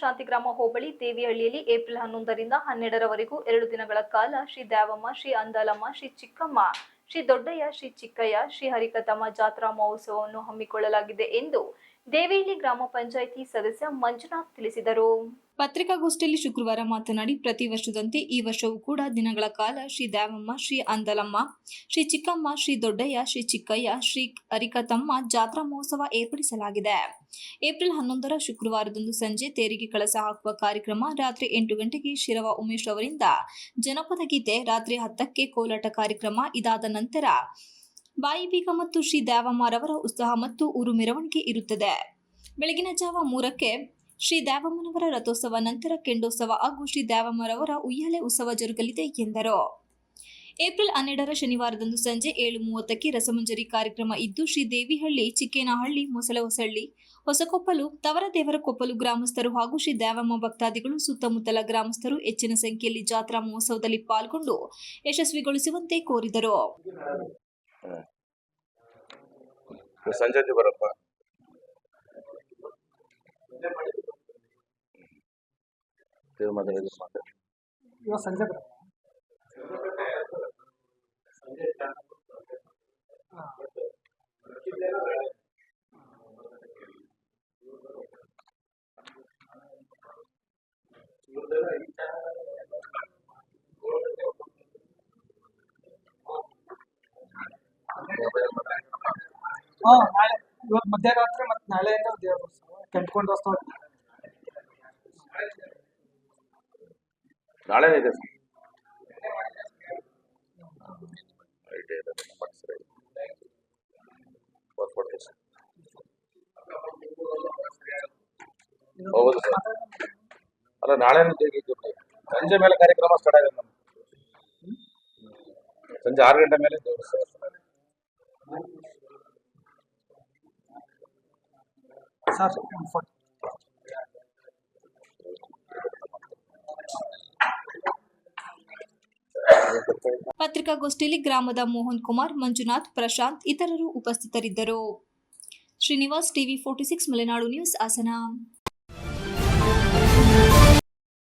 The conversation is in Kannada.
ಶಾಂತಿಗ್ರಾಮ ಹೋಬಳಿ ದೇವಿಹಳ್ಳಿಯಲ್ಲಿ ಏಪ್ರಿಲ್ ಹನ್ನೊಂದರಿಂದ ಹನ್ನೆರಡರವರೆಗೂ ಎರಡು ದಿನಗಳ ಕಾಲ ಶ್ರೀ ದ್ಯಾವಮ್ಮ ಶ್ರೀ ಅಂದಾಲಮ್ಮ, ಶ್ರೀ ಚಿಕ್ಕಮ್ಮ, ಶ್ರೀ ದೊಡ್ಡಯ್ಯ, ಶ್ರೀ ಚಿಕ್ಕಯ್ಯ, ಶ್ರೀ ಹರಿಕತಮ್ಮ ಜಾತ್ರಾ ಮಹೋತ್ಸವವನ್ನು ಹಮ್ಮಿಕೊಳ್ಳಲಾಗಿದೆ ಎಂದು ದೇವಿಹಳ್ಳಿ ಗ್ರಾಮ ಪಂಚಾಯಿತಿ ಸದಸ್ಯ ಮಂಜುನಾಥ್ ತಿಳಿಸಿದರು. ಪತ್ರಿಕಾಗೋಷ್ಠಿಯಲ್ಲಿ ಶುಕ್ರವಾರ ಮಾತನಾಡಿ, ಪ್ರತಿ ವರ್ಷದಂತೆ ಈ ವರ್ಷವೂ ಕೂಡ ದಿನಗಳ ಕಾಲ ಶ್ರೀ ದ್ಯಾವಮ್ಮ ಶ್ರೀ ಅಂದಲಮ್ಮ, ಶ್ರೀ ಚಿಕ್ಕಮ್ಮ, ಶ್ರೀ ದೊಡ್ಡಯ್ಯ, ಶ್ರೀ ಚಿಕ್ಕಯ್ಯ, ಶ್ರೀ ಅರಿಕತಮ್ಮ ಜಾತ್ರಾ ಮಹೋತ್ಸವ ಏರ್ಪಡಿಸಲಾಗಿದೆ. ಏಪ್ರಿಲ್ ಹನ್ನೊಂದರ ಶುಕ್ರವಾರದಂದು ಸಂಜೆ ತೇರಿಗೆ ಕಳಸ ಹಾಕುವ ಕಾರ್ಯಕ್ರಮ ರಾತ್ರಿ ಎಂಟು ಗಂಟೆಗೆ ಶಿರವ ಉಮೇಶ್ ಅವರಿಂದ. ಜನಪದ ಗೀತೆ ರಾತ್ರಿ ಹತ್ತಕ್ಕೆ ಕೋಲಾಟ ಕಾರ್ಯಕ್ರಮ ಇದಾದ ನಂತರ ಬಾಯಿಬೀಗ ಮತ್ತು ಶ್ರೀ ದ್ಯಾವಮ್ಮರವರ ಉತ್ಸಾಹ ಮತ್ತು ಊರು ಮೆರವಣಿಗೆ ಇರುತ್ತದೆ. ಬೆಳಗಿನ ಜಾವ ಮೂರಕ್ಕೆ ಶ್ರೀ ದೇವಮ್ಮನವರ ರಥೋತ್ಸವ ನಂತರ ಕೆಂಡೋತ್ಸವ ಹಾಗೂ ಶ್ರೀ ದ್ಯಾವಮ್ಮರವರ ಉಯ್ಯಾಲೆ ಉತ್ಸವ ಜರುಗಲಿದೆ ಎಂದರು. ಏಪ್ರಿಲ್ ಹನ್ನೆರಡರ ಶನಿವಾರದಂದು ಸಂಜೆ ಏಳು ಮೂವತ್ತಕ್ಕೆ ರಸಮಂಜರಿ ಕಾರ್ಯಕ್ರಮ ಇದ್ದು ಶ್ರೀ ದೇವಿಹಳ್ಳಿ, ಚಿಕ್ಕೇನಹಳ್ಳಿ ಮೊಸಲಹೊಸಳ್ಳಿ ಹೊಸಕೊಪ್ಪಲು ತವರ ದೇವರ ಕೊಪ್ಪಲು ಗ್ರಾಮಸ್ಥರು ಹಾಗೂ ಶ್ರೀ ದೇವಮ್ಮ ಭಕ್ತಾದಿಗಳು ಸುತ್ತಮುತ್ತಲ ಗ್ರಾಮಸ್ಥರು ಹೆಚ್ಚಿನ ಸಂಖ್ಯೆಯಲ್ಲಿ ಜಾತ್ರಾ ಮಹೋತ್ಸವದಲ್ಲಿ ಪಾಲ್ಗೊಂಡು ಯಶಸ್ವಿಗೊಳಿಸುವಂತೆ ಕೋರಿದರು. ಸಂಜೆ ಬರಪ್ಪ. ಮಾತಾಡಿ ಇದು ಮಾತಾಡಿ ಇವಾಗ ಸಂಜೆ ಬರೋಣ ಹಾಂ ನಾಳೆ ಇವತ್ತು ಮಧ್ಯರಾತ್ರಿ ಮತ್ತೆ ಕೆಂಟ್ಕೊಂಡು ವಸ್ತು ನಾಳೆ ಇದೆ ಐಟಿ ಇದೆ ನಂಬರ್ ಸರಿ ಕೊಟ್ಬಿಡ್ತೀವಿ ಸರ್ ಹೌದು ಸರ್ ಅಲ್ಲ ನಾಳೆ ಸಂಜೆ ಮೇಲೆ ಕಾರ್ಯಕ್ರಮ ಸ್ಟಾರ್ಟ್ ಆಗಿದೆ ನಮ್ದು ಸಂಜೆ ಆರು ಗಂಟೆ ಮೇಲೆ ದೇವಸ್ಥಾನ start ಆಗಿದೆ. ಸರ್ ಪತ್ರಿಕಾಗೋಷ್ಠಿಯಲ್ಲಿ ಗ್ರಾಮದ ಮೋಹನ್ ಕುಮಾರ್, ಮಂಜುನಾಥ್, ಪ್ರಶಾಂತ್ ಇತರರು ಉಪಸ್ಥಿತರಿದ್ದರು. Srinivas TV forty six, Malenadu news, Hassan.